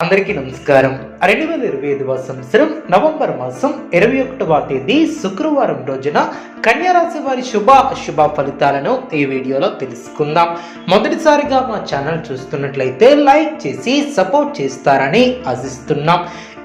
అందరికీ నమస్కారం. రెండు వేల ఇరవై ఐదవ సంవత్సరం నవంబర్ మాసం ఇరవై ఒకటవ తేదీ శుక్రవారం రోజున కన్యారాశి వారి శుభ అశుభ ఫలితాలను ఈ వీడియోలో తెలుసుకుందాం. మొదటిసారిగా మా ఛానల్ చూస్తున్నట్లయితే లైక్ చేసి సపోర్ట్ చేస్తారని ఆశిస్తున్నాం.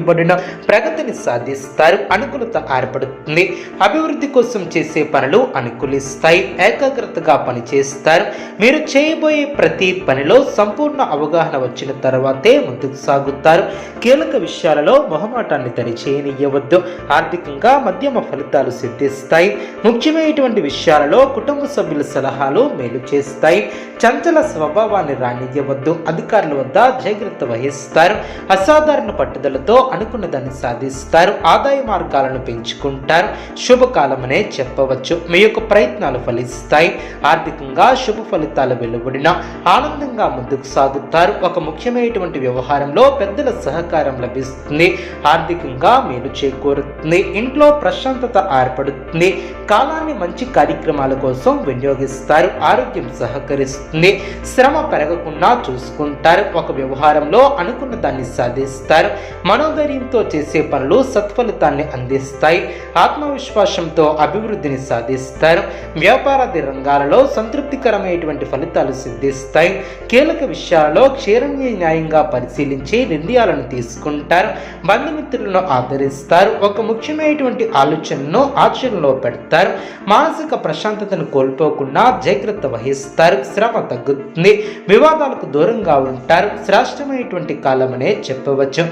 చేయబడిన ప్రగతిని సాధిస్తారు. అనుకూలత ఏర్పడుతుంది. అభివృద్ధి కోసం చేసే పనులు అనుకూలిస్తాయి. ఏకాగ్రతగా పనిచేస్తారు. మీరు చేయబోయే ప్రతి పనిలో సంపూర్ణ అవగాహన వచ్చిన తర్వాతే ముందుకు సాగుతారు. కీలక విషయాలలో మొహమాటాన్ని దరిచేయనివ్వవద్దు ఆర్థికంగా మధ్యమ ఫలితాలు సిద్ధిస్తాయి. ముఖ్యమైనటువంటి విషయాలలో కుటుంబ సభ్యుల సలహాలు మేలు చేస్తాయి. చంచల స్వభావాన్ని రానివ్వవద్దు అధికారుల వద్ద జాగ్రత్త వహిస్తారు. అసాధారణ పట్టుదలతో అనుకున్న దాన్ని సాధిస్తారు ఆదాయ మార్గాలను పెంచుకుంటారు. శుభకాలమనే చెప్పవచ్చు. మీ యొక్క ప్రయత్నాలు ఫలిస్తాయి. ఆర్థికంగా శుభ ఫలితాలు వెలువడిన ఆనందంగా ముందుకు సాగుతారు. ఒక ముఖ్యమైనటువంటి వ్యవహారంలో పెద్దల సహకారం లభిస్తుంది. ఆర్థికంగా మేలు చేకూరుతుంది. ఇంట్లో ప్రశాంతత ఏర్పడుతుంది. కాలాన్ని మంచి కార్యక్రమాల కోసం వినియోగిస్తారు. ఆరోగ్యం సహకరిస్తుంది. శ్రమ పెరగకుండా చూసుకుంటారు. ఒక వ్యవహారంలో అనుకున్న దాన్ని సాధిస్తారు. మనోధైర్యంతో చేసే పనులు సత్ఫలితాన్ని అందిస్తాయి. ఆత్మవిశ్వాసంతో అభివృద్ధిని సాధిస్తారు. వ్యాపారాది రంగాలలో సంతృప్తికరమైనటువంటి ఫలితాలు సిద్ధిస్తాయి. కీలక విషయాల్లో క్షీరణ్య న్యాయంగా పరిశీలించి నిర్ణయాలను తీసుకుంటారు. బంధుమిత్రులను ఆదరిస్తారు. ఒక ముఖ్యమైనటువంటి ఆలోచనను ఆచరణలో పెడతారు. మానసిక ప్రశాంతతను కోల్పోకుండా జాగ్రత్త వహిస్తారు. శ్రమ తగ్గుతుంది. వివాదాలకు దూరంగా ఉంటారు. శ్రేష్టమైనటువంటి కాలమనే చెప్పవచ్చు.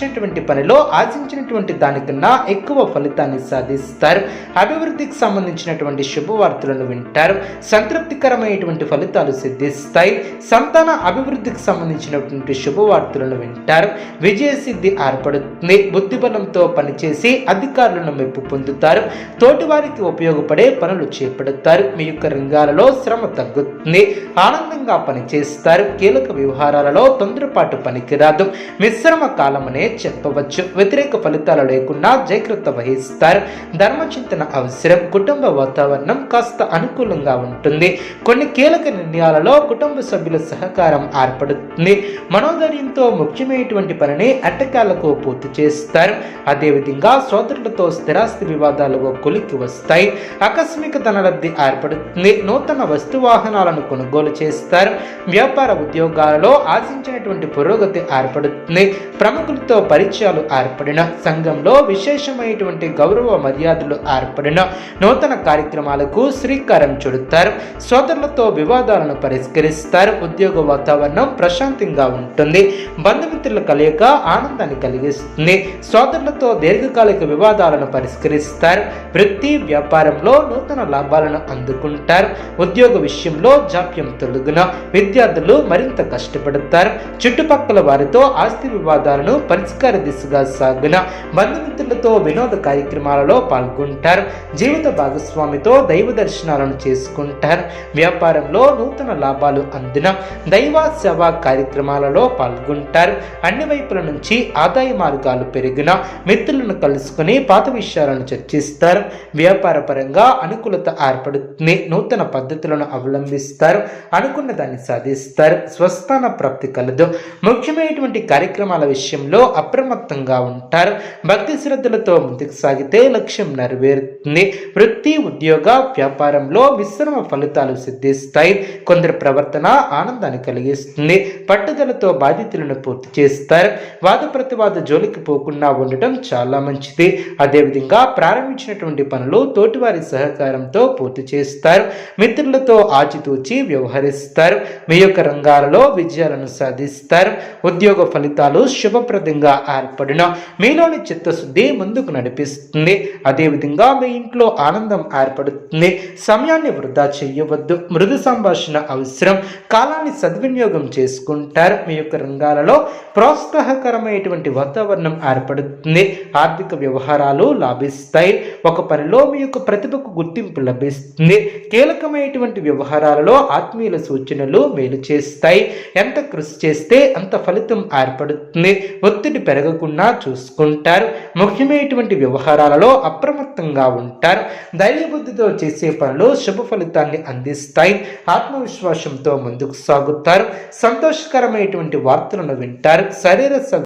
ఆశించినటువంటి పనిలో ఆశించినటువంటి దానికన్నా ఎక్కువ ఫలితాన్ని సాధిస్తారు. అభివృద్ధికి సంబంధించినటువంటి శుభవార్తలను వింటారు. సంతృప్తికరమైనటువంటి ఫలితాలు సిద్ధిస్తాయి. సంతాన అభివృద్ధికి సంబంధించినటువంటి శుభవార్తలను వింటారు. విజయ సిద్ధి ఏర్పడుతుంది. బుద్ధిబలంతో పనిచేసి అధికారులను మెప్పు పొందుతారు. తోటివారికి ఉపయోగపడే పనులు చేపడతారు. మీ యొక్క రంగాలలో శ్రమ తగ్గుతుంది. ఆనందంగా పనిచేస్తారు. కీలక వ్యవహారాలలో తొందరపాటు పనికిరాదు. మిశ్రమ కాలమనే చెప్పవచ్చు. వ్యతిరేక ఫలితాలు లేకుండా జాగ్రత్త వహిస్తారు. ధర్మచింతన అవసరం. కుటుంబ వాతావరణం కాస్త అనుకూలంగా ఉంటుంది. కొన్ని కీలక నిర్ణయాలలో కుటుంబ సభ్యుల సహకారం ఏర్పడుతుంది. మనోధైర్యంతో ముఖ్యమైనటువంటి పనిని అట్టకాలకు పూర్తి చేస్తారు. అదేవిధంగా సోదరులతో స్థిరాస్తి వివాదాలు కొలికి వస్తాయి. ఆకస్మిక ధనలబ్ధి ఏర్పడుతుంది. నూతన వస్తు వాహనాలను కొనుగోలు చేస్తారు. వ్యాపార ఉద్యోగాలలో ఆశించినటువంటి పురోగతి ఏర్పడుతుంది. ప్రముఖులతో పరిచయాలు ఏర్పడిన సంఘంలో విశేషమైనటువంటి గౌరవ మర్యాదలు ఏర్పడిన నూతన కార్యక్రమాలకు శ్రీకారం చుడతారు. సోదరులతో వివాదాలను పరిష్కరిస్తారు. ఉద్యోగ వాతావరణం ప్రశాంతంగా ఉంటుంది. బంధుమిత్రుల కలయిక ఆనందాన్ని కలిగిస్తుంది. సోదరులతో దీర్ఘకాలిక వివాదాలను పరిష్కరిస్తారు. వృత్తి వ్యాపారంలో నూతన లాభాలను అందుకుంటారు. ఉద్యోగ విషయంలో జాప్యం తొలగున విద్యార్థులు మరింత కష్టపడతారు. చుట్టుపక్కల వారితో ఆస్తి వివాదాలను పరిష్కార దిశగా సాగున బంధుమిత్రులతో వినోద కార్యక్రమాలలో పాల్గొంటారు. జీవిత భాగస్వామితో దైవ దర్శనాలను చేసుకుంటారు. వ్యాపారంలో నూతన లాభాలు అందిన దైవ సేవా కార్యక్రమాలలో పాల్గొంటారు. అన్ని వైపుల నుంచి ఆదాయ మార్గాలు పెరిగిన మిత్రులను కలుసుకుని పాత విషయాలను చర్చిస్తారు. వ్యాపార పరంగా అనుకూలత ఏర్పడుతుంది. నూతన పద్ధతులను అవలంబిస్తారు. అనుకున్న దాన్ని సాధిస్తారు. స్వస్థాన ప్రాప్తి కలదు. ముఖ్యమైనటువంటి కార్యక్రమాల విషయంలో అప్రమత్తంగా ఉంటారు. భక్తి శ్రద్ధలతో ముందుకు సాగితే లక్ష్యం నెరవేరుతుంది. వృత్తి ఉద్యోగ వ్యాపారంలో మిశ్రమ ఫలితాలు సిద్ధిస్తాయి. కొందరి ప్రవర్తన ఆనందాన్ని కలిగిస్తుంది. పట్టుదలతో బాధ్యతలను పూర్తి చేస్తారు. వాద ప్రతివాద జోలికి పోకుండా ఉండటం చాలా మంచిది. అదేవిధంగా ప్రారంభించినటువంటి చేపట్టినటువంటి పనులు తోటివారి సహకారంతో పూర్తి చేస్తారు. మిత్రులతో ఆచితూచి వ్యవహరిస్తారు. మీ యొక్క రంగాలలో విజయాలను సాధిస్తారు. ఉద్యోగ ఫలితాలు శుభప్రదంగా ఏర్పడిన. మీలోని చిత్తశుద్ధి ముందుకు నడిపిస్తుంది. అదేవిధంగా మీ ఇంట్లో ఆనందం ఏర్పడుతుంది. సమయాన్ని వృధా చేయవద్దు. మృదు సంభాషణ అవసరం. కాలాన్ని సద్వినియోగం చేసుకుంటారు. మీ యొక్క రంగాలలో ప్రోత్సాహకరమైనటువంటి వాతావరణం ఏర్పడుతుంది. ఆర్థిక వ్యవహారాలు లాభిస్తాయి. ఒక పనిలో మీ యొక్క ప్రతిభకు గుర్తింపు లభిస్తుంది కీలకమైనటువంటి వ్యవహారాలలో ఆత్మీయుల సూచనలు మేలు చేస్తాయి. ఎంత కృషి చేస్తే అంత ఫలితం ఏర్పడుతుంది. ఒత్తిడి పెరగకుండా చూసుకుంటారు. ముఖ్యమైనటువంటి వ్యవహారాలలో అప్రమత్తంగా ఉంటారు. ధైర్యబుద్ధితో చేసే పనులు శుభ ఫలితాన్ని అందిస్తాయి. ఆత్మవిశ్వాసంతో ముందుకు సాగుతారు. సంతోషకరమైనటువంటి వార్తలను వింటారు. శరీర